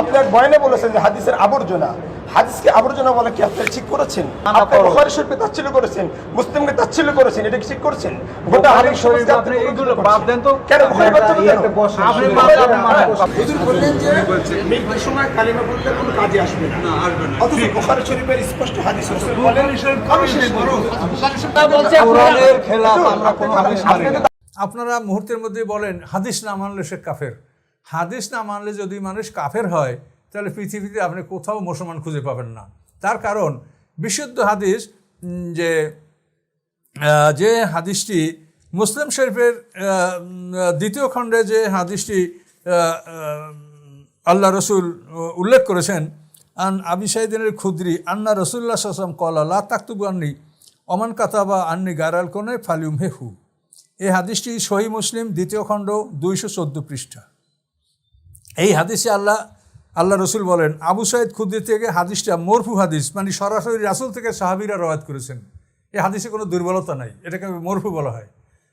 আপনি এক বয়ানে বলেছেন যে হাদিসের আবর্জনা। হাদিসকে আবর্জনা বলে কি আপনি ঠিক করেছেন? না, আপনি বুখারী শরীফকে তাচ্ছিল্য করেছেন মুসলিমকে তাচ্ছিল্য করেছেন এটা কি ঠিক করেছেন? গোটা হাদিস শরীফ আপনি এইগুলো বাদ দেন তো। কেন বুখারী বাদ দেন আপনি বাদ দেন, আপনি বাদ হুজুর বললেন যে মৃত্যুর সময় কালিমা পড়লে কোনো কাজে আসবে না। আসবে না। অথচ বুখারী শরীফের স্পষ্ট হাদিস রাসূল বলেন আমি শেষ করব। কোরআনের খেলাফ আমরা কোনো হাদিস মানি না। আপনারা মুহূর্তের মধ্যে বলেন হাদিস না মানলে সে কাফের। হাদিস না মানলে যদি মানুষ কাফের হয়, তাহলে পৃথিবীতে আপনি কোথাও মুসলমান খুঁজে পাবেন না। তার কারণ, বিশুদ্ধ হাদিস যে যে হাদিসটি মুসলিম শরীফের দ্বিতীয় খণ্ডে যে হাদিসটি আল্লাহ রসুল উল্লেখ করেছেন, আন আবি সাইদিনের খুদ্রি, আন্না রসুল্লাহ সাসম কলা, লা তাকতুবু আন্নি অমান কাতাবা আন্নি গারাল কোনে ফালিউম হেহু এই হাদিসটি সহি মুসলিম, দ্বিতীয় খণ্ড, দুইশো চোদ্দ পৃষ্ঠা। এই হাদিসে আল্লাহ আল্লাহ রসুল বলেন, আবু সাইদ খুদ্দি থেকে হাদিসটা মরফু হাদিস মানে সরাসরি রাসুল থেকে সাহাবিরা রয়াত করেছেন। এই হাদিসে কোনো দুর্বলতা নাই, এটাকে মরফু বলা হয়।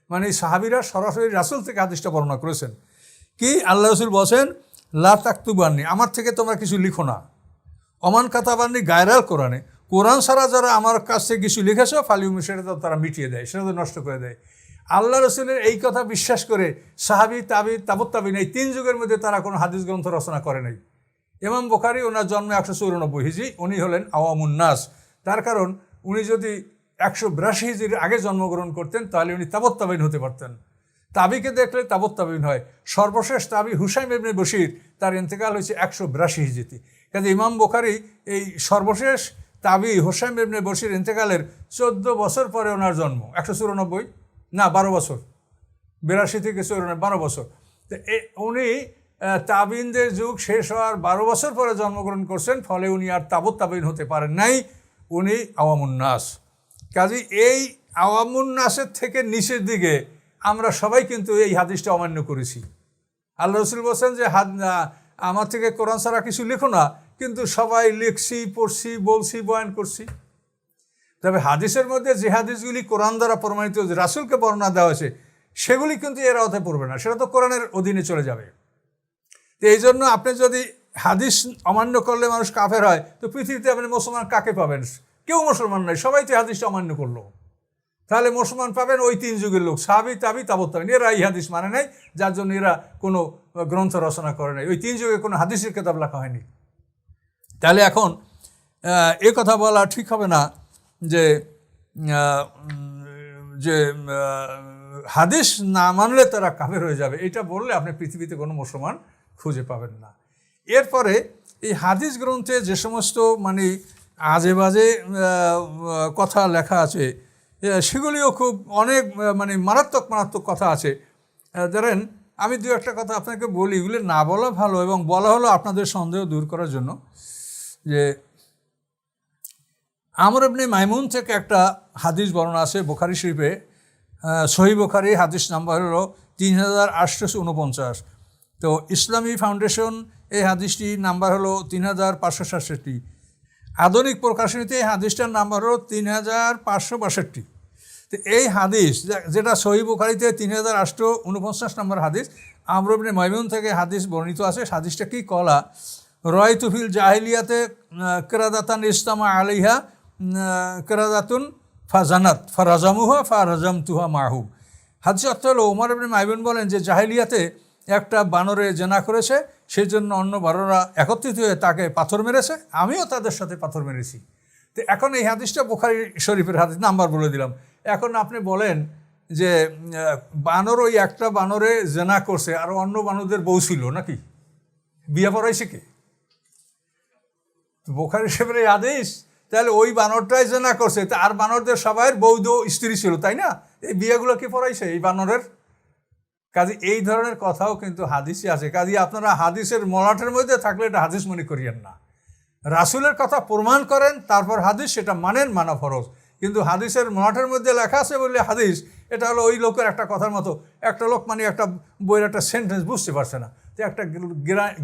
মানে সাহাবিরা সরাসরি রাসুল থেকে হাদিসটা বর্ণনা করেছেন। কি? আল্লাহ রসুল বলছেন, লা তাকতুবান্নি, আমার থেকে তোমরা কিছু লিখো না। অমান কাতাবান্নি গায়রাল কোরআনে, কোরআন ছাড়া যারা আমার কাছ থেকে কিছু লিখেছ ফালিউম সেটা তারা মিটিয়ে দেয়, সেটা তো নষ্ট করে দেয়। আল্লাহ রসুলের এই কথা বিশ্বাস করে সাহাবি, তাবি, তাবত তাবিন, এই তিন যুগের মধ্যে তারা কোনো হাদিস গ্রন্থ রচনা করে নাই। ইমাম বোখারি ওনার জন্ম একশো চৌরানব্বই হিজি উনি হলেন আওয়ামুন্নাস তার কারণ উনি যদি একশো বিরাশি হিজির আগে জন্মগ্রহণ করতেন, তাহলে উনি তাবত্তাবিন হতে পারতেন। তাবিকে দেখলে তাবত্তাবিন হয়। সর্বশেষ তাবি হুসাইম ইবনে বশির, তার ইন্তেকাল হয়েছে একশো বিরাশি হিজিতে কাজে ইমাম বোখারি এই সর্বশেষ তাবি হোসাইম ইবনে বশির ইন্তেকালের চোদ্দ বছর পরে ওনার জন্ম, একশো চুরানব্বই। না, বারো বছর। বিরাশি থেকে চৌরানব্বই, বারো বছর। তো উনি তাবিনদের যুগ শেষ হওয়ার বারো বছর পরে জন্মগ্রহণ করছেন, ফলে উনি আর তাবত তাবিন হতে পারেন নাই। উনি আওয়ামুন্নাস কাজে, এই আওয়ামুন্নাসের থেকে নিচের দিকে আমরা সবাই কিন্তু এই হাদিসটা অমান্য করেছি। আল্লাহ রসুল বলছেন যে হাত আমার থেকে কোরআন ছাড়া কিছু লিখো না, কিন্তু সবাই লিখছি, পড়ছি, বলছি, বয়ান করছি। তবে হাদিসের মধ্যে যে হাদিসগুলি কোরআন দ্বারা প্রমাণিত রাসুলকে বর্ণনা দেওয়া হয়েছে, সেগুলি কিন্তু এর আওতায় পড়বে না। সেটা তো কোরআনের অধীনে চলে যাবে। তো এই জন্য আপনি যদি হাদিস অমান্য করলে মানুষ কাফের হয়, তো পৃথিবীতে আপনি মুসলমান কাকে পাবেন? কেউ মুসলমান নয় সবাই তো এই হাদিসটা অমান্য করল। তাহলে মুসলমান পাবেন ওই তিন যুগের লোক, সাহাবি, তাবি তাবত তাবিন এরা এই হাদিস মানে নাই, যার জন্য এরা কোনো গ্রন্থ রচনা করে নাই। ওই তিন যুগে কোনো হাদিসের কেতাব লেখা হয়নি। তাহলে এখন এ কথা বলা ঠিক হবে না। যে যে হাদিস না মানলে তারা কাফের হয়ে যাবে। এটা বললে আপনি পৃথিবীতে কোনো মুসলমান খুঁজে পাবেন না। এরপরে এই হাদিস গ্রন্থে যে সমস্ত মানে আজে বাজে কথা লেখা আছে সেগুলিও খুব অনেক মানে মারাত্মক মারাত্মক কথা আছে। ধরেন, আমি দু একটা কথা আপনাকে বলি, এগুলি না বলা ভালো এবং বলা হলো আপনাদের সন্দেহ দূর করার জন্য যে আমর এমনি মাইমুন থেকে একটা হাদিস বর্ণনা আছে বোখারি শরীফে। সহি বোখারি, হাদিস নাম্বার হলো তিন হাজার আটশোশো উনপঞ্চাশ তো ইসলামী ফাউন্ডেশন এই হাদিসটি নাম্বার হলো তিন হাজার পাঁচশো সাতষট্টি। আধুনিক প্রকাশনীতে এই হাদিসটার নাম্বার হলো তিন হাজার পাঁচশো বাষট্টি। তো এই হাদিস যেটা সহি বুখারিতে তিন হাজার আটশো উনপঞ্চাশ নম্বর হাদিস আমরবনে মাইমুন থেকে হাদিস বর্ণিত আছে। হাদিসটা কি কলা? রয় তুফিল জাহিলিয়াতে কেরাদাতান ইস্তামা আলিহা কেরাদাতুন ফাজানাত, ফারাজামুহা ফারাজাম তুহা মাহু। হাদিস অর্থ হলো ওমর ইবনে মাইমুন বলেন যে জাহিলিয়াতে একটা বানরে জেনা করেছে সেই জন্য অন্য বানররা একত্রিত হয়ে তাকে পাথর মেরেছে, আমিও তাদের সাথে পাথর মেরেছি। তো এখন এই হাদিসটা বোখারি শরীফের হাদিস নাম্বার বলে দিলাম। এখন আপনি বলেন যে বানর ওই একটা বানরে জেনা করছে, আর অন্য বানরদের বউ ছিল নাকি? বিয়ে পড়াইছে কে? বোখারি সাহেবের এই আদেশ তাহলে ওই বানরটাই যে না করছে, তা আর বানরদের সবাইয়ের বৌদ্ধ স্ত্রী ছিল, তাই না? এই বিয়েগুলো কি পড়াইছে, এই বানরের? কাজে, এই ধরনের কথাও কিন্তু হাদিসই আছে। কাজে, আপনারা হাদিসের মলাটের মধ্যে থাকলে এটা হাদিস মনে করিয়েন না। রাসুলের কথা প্রমাণ করেন, তারপর হাদিস সেটা মানেন মানা ফরজ। কিন্তু হাদিসের মলাটের মধ্যে লেখা আছে বললে হাদিস, এটা হলো ওই লোকের একটা কথার মতো, একটা লোক মানে একটা বইয়ের একটা সেন্টেন্স বুঝতে পারছে না। তো একটা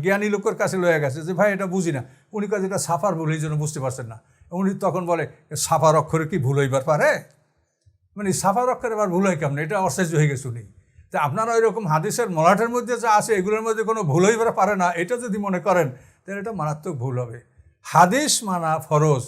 জ্ঞানী লোকের কাছে লয়ে গেছে যে, ভাই, এটা বুঝি না। উনি কাছে এটা সাফার বলে, এই জন্য বুঝতে পারছেন না। উনি তখন বলে সাফার অক্ষরে কি ভুল হইবার পারে? মানে সাফার অক্ষরে এবার ভুল হয় কেমন? এটা অশ্চর্য হয়ে গেছে উনি। তা আপনারা ওই রকম হাদিসের মলাটের মধ্যে যা আছে, এগুলোর মধ্যে কোনো ভুল হইবার পারে না, এটা যদি মনে করেন, তাহলে এটা মারাত্মক ভুল হবে। হাদিস মানা ফরজ।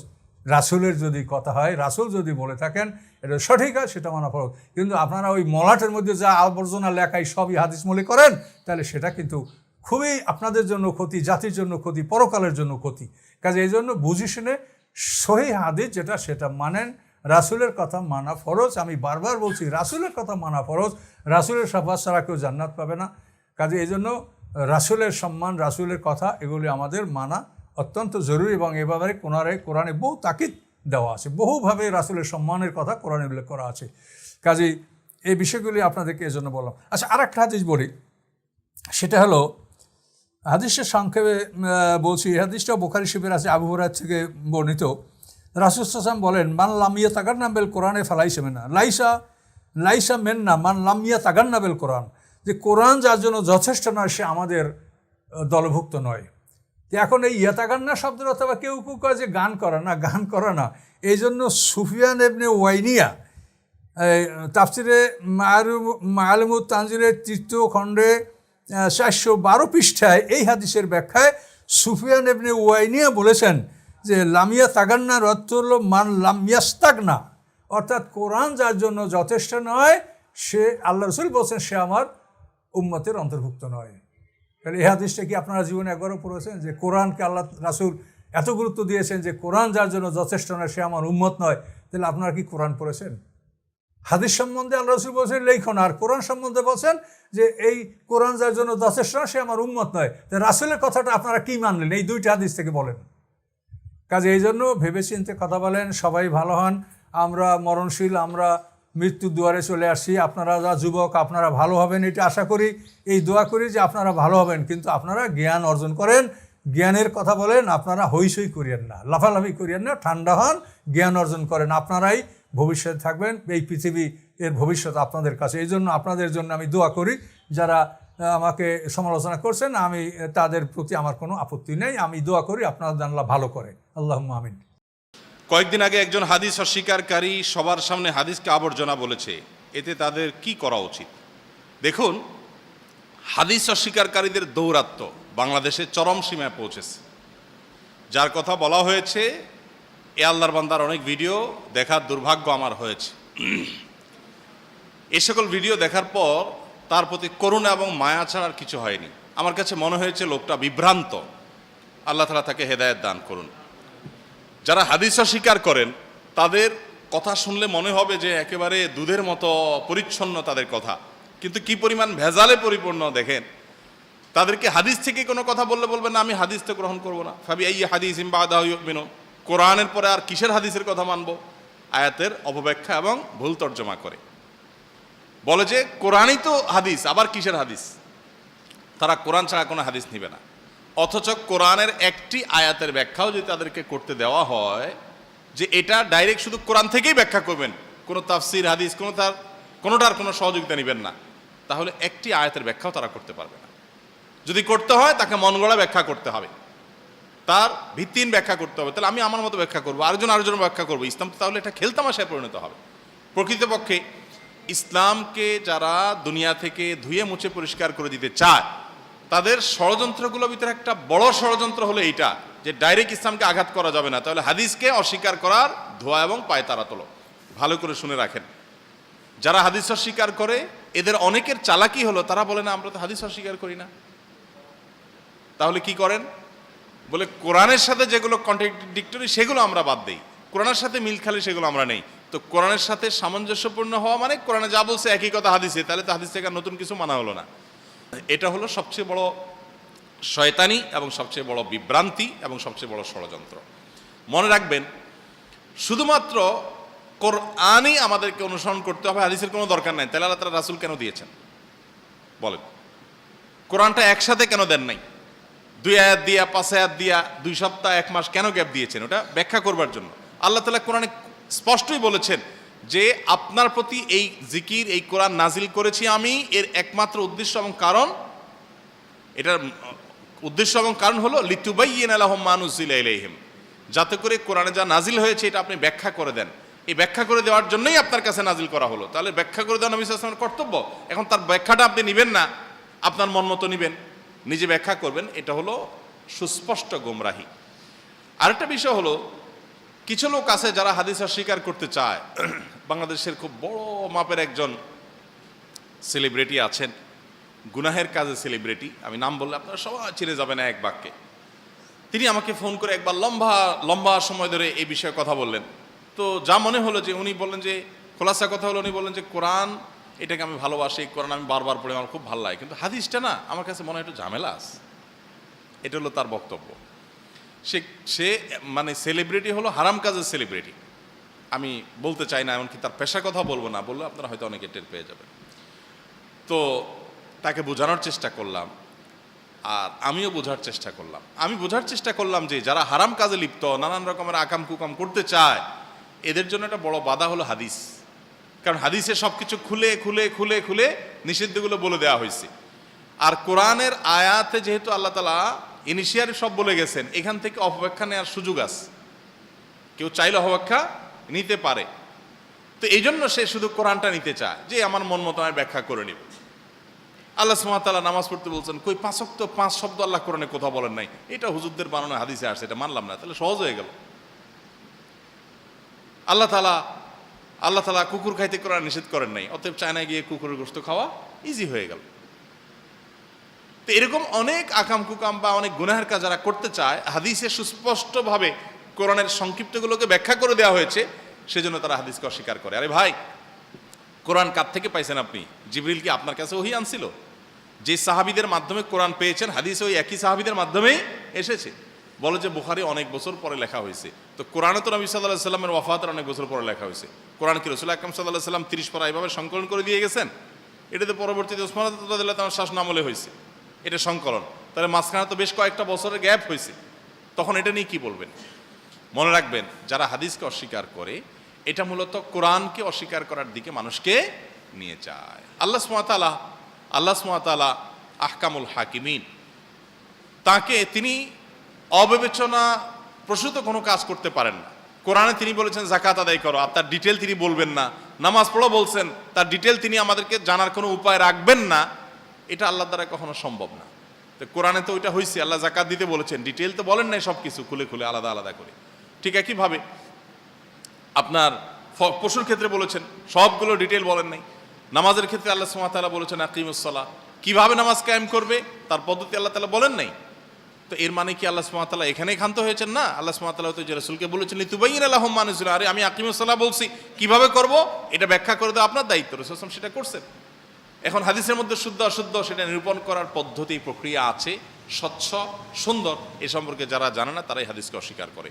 রাসুলের যদি কথা হয়, রাসুল যদি বলে থাকেন, এটা সঠিক হয়, সেটা মানা ফরজ। কিন্তু আপনারা ওই মলাটের মধ্যে যা আবর্জনা লেখায় সবই হাদিস মনে করেন, তাহলে সেটা কিন্তু খুবই আপনাদের জন্য ক্ষতি, জাতির জন্য ক্ষতি, পরকালের জন্য ক্ষতি। কাজে এই জন্য বুঝি শুনে সহি হাদিস যেটা সেটা মানেন, রাসুলের কথা মানা ফরজ। আমি বারবার বলছি, রাসুলের কথা মানা ফরজ। রাসুলের সাফাত ছাড়া কেউ জান্নাত পাবে না। কাজে এই জন্য রাসুলের সম্মান, রাসুলের কথা, এগুলি আমাদের মানা অত্যন্ত জরুরি এবং এ ব্যাপারে কোরআনে কোরআনে বহু তাকিদ দেওয়া আছে। বহুভাবে রাসুলের সম্মানের কথা কোরআনে উল্লেখ করা আছে। কাজেই এই বিষয়গুলি আপনাদেরকে এই জন্য বললাম। আচ্ছা আর একটা হাদিস বলি। সেটা হলো হাদিসের সংক্ষেপে বলছি হাদিসটা বোখারি শিবের আছে, আবু থেকে বর্ণিত। রাসুল সাসাম বলেন, মান লামিয়া তাগার নাবেল কোরআনে ফালাইসে মেনা লাইসা লাইসা মেন্না মান লামিয়া তাগার নাবেল কোরআন। যে কোরআন যার জন্য যথেষ্ট নয়, সে আমাদের দলভুক্ত নয়। এখন এই ইয়াতাগান্না শব্দের অথবা কেউ কেউ কয় যে গান করা, না, গান করা না। এই জন্য সুফিয়ান এবনে ওয়াইনিয়া তাফসিরে মায়ালমুদ তানজিরের তৃতীয় খণ্ডে চারশো বারো পৃষ্ঠায় এই হাদিসের ব্যাখ্যায় সুফিয়ান এবনে ওয়াইনিয়া বলেছেন যে, লামিয়া তাগান্নার অর্থ হলো মান লামিয়াস্তাগনা অর্থাৎ কোরআন যার জন্য যথেষ্ট নয়, সে আল্লাহ রসুল বলছেন সে আমার উম্মতের অন্তর্ভুক্ত নয়। তাহলে এই হাদিসটা কি আপনারা জীবনে একবারও পড়েছেন যে, কোরআনকে আল্লাহ রাসুল এত গুরুত্ব দিয়েছেন যে, কোরআন যার জন্য যথেষ্ট নয়, সে আমার উম্মত নয়? তাহলে আপনারা কি কোরআন পড়েছেন? হাদিস সম্বন্ধে আল্লাহ রসুল বলছেন লেখন আর কোরআন সম্বন্ধে বলছেন যে, এই কোরআন যার জন্য যথেষ্ট সে আমার উন্মত নয়। তো রাসুলের কথাটা আপনারা কি মানলেন? এই দুইটা হাদিস থেকে বলেন। কাজে এই জন্য ভেবেচিন্তে কথা বলেন, সবাই ভালো হন। আমরা মরণশীল, আমরা মৃত্যুর দুয়ারে চলে আসছি। আপনারা যা যুবক, আপনারা ভালো হবেন, এটা আশা করি। এই দোয়া করি যে, আপনারা ভালো হবেন। কিন্তু আপনারা জ্ঞান অর্জন করেন, জ্ঞানের কথা বলেন, আপনারা হইসই করিয়েন না, লাফালাফি করিয়েন না, ঠান্ডা হন, জ্ঞান অর্জন করেন। আপনারাই ভবিষ্যতে থাকবেন, এই পৃথিবী এর ভবিষ্যৎ আপনাদের কাছে। এই জন্য আপনাদের জন্য আমি দোয়া করি, যারা আমাকে সমালোচনা করছেন, আমি, তাদের প্রতি আমার কোনো আপত্তি নেই, আমি দোয়া করি আপনারা জানলা ভালো করে আল্লাহ আমিন। কয়েকদিন আগে একজন হাদিস অস্বীকারী সবার সামনে হাদিসকে আবর্জনা বলেছে, এতে তাদের কি করা উচিত? দেখুন, হাদিস অস্বীকারীদের দৌরাত্ম্য বাংলাদেশে চরম সীমায় পৌঁছেছে। যার কথা বলা হয়েছে এ আল্লাহর বান্দার অনেক ভিডিও দেখার দুর্ভাগ্য আমার হয়েছে। এই সকল ভিডিও দেখার পর তার প্রতি করুণা এবং মায়া ছাড়ার কিছু হয়নি। আমার কাছে মনে হয়েছে লোকটা বিভ্রান্ত। আল্লাহ তালা তাকে হেদায়েত দান করুন। যারা হাদিস স্বীকার করেন, তাদের কথা শুনলে মনে হবে যে একেবারে দুধের মতো পরিচ্ছন্ন তাদের কথা। কিন্তু কি পরিমাণ ভেজালে পরিপূর্ণ দেখেন। তাদেরকে হাদিস থেকে কোনো কথা বললে বলবেন না, আমি হাদিস তো গ্রহণ করব না। ভাবি এই হাদিস ইম্বাদা ইম্বাদিন কোরআনের পরে আর কিসের হাদিসের কথা মানব? আয়াতের অপব্যাখ্যা এবং ভুল তর্জমা করে। বলে যে, কোরআনই তো হাদিস, আবার কিসের হাদিস? তারা কোরআন ছাড়া কোনো হাদিস নিবে না। অথচ কোরআনের একটি আয়াতের ব্যাখ্যাও যদি তাদেরকে করতে দেওয়া হয়, যে এটা ডাইরেক্ট শুধু কোরআন থেকেই ব্যাখ্যা করবেন, কোনো তাফসির হাদিস, কোনো তার, কোনোটার কোনো সহযোগিতা নেবেন না, তাহলে একটি আয়াতের ব্যাখ্যাও তারা করতে পারবে না। যদি করতে হয়, তাকে মন গড়া ব্যাখ্যা করতে হবে। তার ভিত্তিহীন ব্যাখ্যা করতে হবে। তাহলে আমি আমার মতো ব্যাখ্যা করব, আরেকজন আরেকজন ব্যাখ্যা করব। ইসলাম তো তাহলে এটা খেলতামাশায় পরিণত হবে। প্রকৃতপক্ষে ইসলামকে যারা দুনিয়া থেকে ধুয়ে মুছে পরিষ্কার করে দিতে চায়, তাদের ষড়যন্ত্রগুলোর ভিতরে একটা বড় ষড়যন্ত্র হলো এইটা, যে ডাইরেক্ট ইসলামকে আঘাত করা যাবে না। তাহলে হাদিসকে অস্বীকার করার ধোয়া এবং পায়ে তারা তোলো। ভালো করে শুনে রাখেন। যারা হাদিস অস্বীকার করে, এদের অনেকের চালাকি হলো, তারা বলে, না, আমরা তো হাদিস অস্বীকার করি না। তাহলে কি করেন? বলে কোরআনের সাথে যেগুলো কন্ট্রাডিক্টরি সেগুলো আমরা বাদ দিই। কোরআনের সাথে মিল খালে সেগুলো আমরা নেই। তো কোরআনের সাথে সামঞ্জস্যপূর্ণ হওয়া মানে কোরআনে যা বলছে একই কথা হাদিসে, তাহলে তো হাদিস থেকে নতুন কিছু মানা হলো না। এটা হলো সবচেয়ে বড় শয়তানি এবং সবচেয়ে বড় বিভ্রান্তি এবং সবচেয়ে বড় ষড়যন্ত্র। মনে রাখবেন, শুধুমাত্র কোরআনই আমাদেরকে অনুসরণ করতে হবে, হাদিসের কোনো দরকার নাই। তাহলে আল্লাহ তালা রাসুল কেন দিয়েছেন? বলেন। কোরআনটা একসাথে কেন দেন নাই? দুই আয়াত দিয়া, পাঁচ আয়াত দিয়া, দুই সপ্তাহ, এক মাস কেন গ্যাপ দিয়েছেন? ওটা ব্যাখ্যা করবার জন্য। আল্লাহ তালা কোরআনে স্পষ্টই বলেছেন যে, আপনার প্রতি এই জিকির, এই কোরআন নাজিল করেছি আমি, এর একমাত্র উদ্দেশ্য এবং কারণ, এটার উদ্দেশ্য এবং কারণ হলো, লিতুবাইয়িন আলাহম মানুজিল ইলাইহিম। যাতে করে কোরআনে যা নাজিল হয়েছে, এটা আপনি ব্যাখ্যা করে দেন। এই ব্যাখ্যা করে দেওয়ার জন্যই আপনার কাছে নাজিল করা হলো। তাহলে ব্যাখ্যা করে দেওয়া নবী সাল্লামের কর্তব্য। এখন তার ব্যাখ্যাটা আপনি নেবেন না। আপনার মন মতো নেবেন। নিজে ব্যাখ্যা করবেন, এটা হলো সুস্পষ্ট গোমরাহি। আরেকটা বিষয় হলো, কিছু লোক আছে যারা হাদিস অস্বীকার করতে চায়। বাংলাদেশের খুব বড় মাপের একজন সেলিব্রিটি আছেন, গুনাহের কাজে সেলিব্রিটি। আমি নাম বললে আপনারা সবাই চিনে যাবেন এক বাক্যে। তিনি আমাকে ফোন করে একবার লম্বা লম্বা সময় ধরে এই বিষয়ে কথা বললেন। তো যা মনে হলো যে উনি বললেন যে, খোলাসা কথা হলো উনি বললেন যে, কোরআন এটাকে আমি ভালোবাসি কোরআন আমি বারবার পড়ে, আমার খুব ভালো লাগে। কিন্তু হাদিসটা না, আমার কাছে মনে হয় একটু ঝামেলা আছে। এটা হলো তার বক্তব্য। সে সে মানে সেলিব্রিটি হলো হারাম কাজের সেলিব্রিটি আমি বলতে চাই না, এমনকি তার পেশা কথা বলব না, বললে আপনারা হয়তো অনেকে টের পেয়ে যাবেন। তো তাকে বোঝানোর চেষ্টা করলাম, আর আমিও বোঝার চেষ্টা করলাম। আমি বোঝার চেষ্টা করলাম যে যারা হারাম কাজে লিপ্ত, নানান রকমের আকাম কুকাম করতে চায়, এদের জন্য একটা বড় বাধা হলো হাদিস। কারণ হাদিসে সব কিছু খুলে খুলে খুলে খুলে নিষিদ্ধগুলো বলে দেওয়া হয়েছে। আর কোরআনের আয়াতে যেহেতু আল্লাহ তালা ইনিশিয়ারি সব বলে গেছেন, এখান থেকে অপব্যাখ্যা নেওয়ার সুযোগ আছে। কেউ চাইলে অপব্যাখ্যা নিতে পারে। তো এই জন্য সে শুধু কোরআনটা নিতে চায়, যে আমার মন মতো আমি ব্যাখ্যা করে নিব। আল্লাহ সুমাতাল্লাহ নামাজ পড়তে বলছেন, কই পাঁচক তো পাঁচ শব্দ আল্লাহ কোরআনে কোথাও বলেন নাই। এটা হুজুরদের বানানো হাদিসে আসছে এটা মানলাম না, তাহলে সহজ হয়ে গেল। আল্লাহ তালা আল্লাহ তালা কুকুর খাইতে কোরআন নিষেধ করেন নাই। অতএব চায়নায় গিয়ে কুকুরের গোস্ত খাওয়া ইজি হয়ে গেল। তো এরকম অনেক আকাম কুকাম বা অনেক গুনাহের কাজ যারা করতে চায়, হাদিসে সুস্পষ্টভাবে কোরআনের সংক্ষিপ্তগুলোকে ব্যাখ্যা করে দেওয়া হয়েছে, সেজন্য তারা হাদিসকে অস্বীকার করে। আরে ভাই, কোরআন কার থেকে পাইছেন আপনি? জিবরিল কি আপনার কাছে ওহি আনছিল? যে সাহাবিদের মাধ্যমে কোরআন পেয়েছেন, হাদিস ওই একই সাহাবিদের মাধ্যমেই এসেছে। বলে যে বুখারি অনেক বছর পরে লেখা হয়েছে। তো কোরআনে তো নবী সাল্লাহ সাল্লামের ওয়াফাতের অনেক বছর পরে লেখা হয়েছে। কোরআন কি রসুল আকরম সাল্লাহ সাল্লাম তিরিশ পারা এইভাবে সংকলন করে দিয়ে গেছেন? এটাতে পরবর্তীতে ওসমান তার শাসন হয়েছে। এটা সংকলন। তাহলে মাঝখানে তো বেশ কয়েকটা বছরের গ্যাপ হয়েছে। তখন এটা নিয়ে কি বলবেন? মনে রাখবেন, যারা হাদিসকে অস্বীকার করে, এটা মূলত কোরআনকে অস্বীকার করার দিকে মানুষকে নিয়ে যায়। আল্লাহ সুমাতালা আল্লাহ সুমাতালা আহকামুল হাকিমিন, তাকে তিনি অবিবেচনা প্রসূত কোনো কাজ করতে পারেন না। কোরআনে তিনি বলেছেন, জাকাত আদায় করো। আর তার ডিটেল তিনি বলবেন না। নামাজ পড়ো বলছেন, তার ডিটেল তিনি আমাদেরকে জানার কোনো উপায় রাখবেন না। এটা আল্লাহ দ্বারা কখনো সম্ভব না। তো কোরআনে তো ওইটা হয়েছে আল্লাহ জাকাত দিতে বলেছেন। ডিটেল তো বলেন নাই সব কিছু খুলে খুলে, আলাদা আলাদা করে। ঠিক একইভাবে আপনার পশুর ক্ষেত্রে বলেছেন, সবগুলো ডিটেল বলেন নাই। নামাজের ক্ষেত্রে আল্লাহ সুমাতালা বলেছেন আকিমুসলা কীভাবে নামাজ কায়েম করবে, তার পদ্ধতি আল্লাহ তালা বলেন নাই। তো এর মানে কি আল্লাহ সুমাতালা এখানেই ক্ষান্ত হয়েছেন? না, আল্লাহ সুমাতালা তো যে রসুলকে বলেছেন তুবাইন আল্লাহ মানুষ আরে আমি আকিমুসলা বলছি। কীভাবে করব? এটা ব্যাখ্যা করে দেওয়া আপনার দায়িত্ব। রসুল সেটা করছেন। এখন হাদিসের মধ্যে শুদ্ধ অশুদ্ধ সেটা নিরূপণ করার পদ্ধতি, প্রক্রিয়া আছে, স্বচ্ছ, সুন্দর, এ সম্পর্কে যারা জানে না, তারাই হাদিসকে অস্বীকার করে।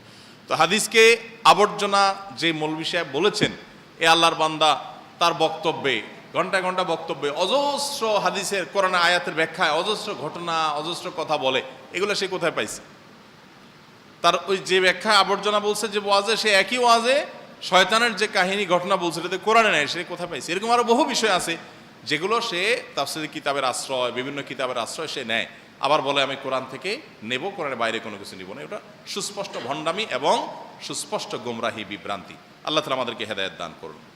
তো হাদিসকে আবর্জনা যে মৌলবি সাহেব বলেছেন, এ আল্লাহর বান্দা তার বক্তব্যে ঘণ্টা ঘণ্টা বক্তব্যে, অজস্র হাদিসের কোরআনা আয়াতের ব্যাখ্যায় অজস্র ঘটনা, অজস্র কথা বলে, এগুলো সে কোথায় পাইছে? তার ওই যে ব্যাখ্যা আবর্জনা বলছে যে ওয়াজে, সে একই ওয়াজে শয়তানের যে কাহিনী, ঘটনা বলছে, এটাতে কোরআনে নেয় সে কোথায় পাইছে? এরকম আরও বহু বিষয় আছে, যেগুলো সে তাফসির কিতাবের আশ্রয়, বিভিন্ন কিতাবের আশ্রয় সে নেয়। আবার বলে, আমি কোরআন থেকে নেব, কোরআনের বাইরে কোনো কিছু নিব না। এটা সুস্পষ্ট ভণ্ডামি এবং সুস্পষ্ট গোমরাহি বিভ্রান্তি। আল্লাহ তালা আমাদেরকে হেদায়ত দান করুন।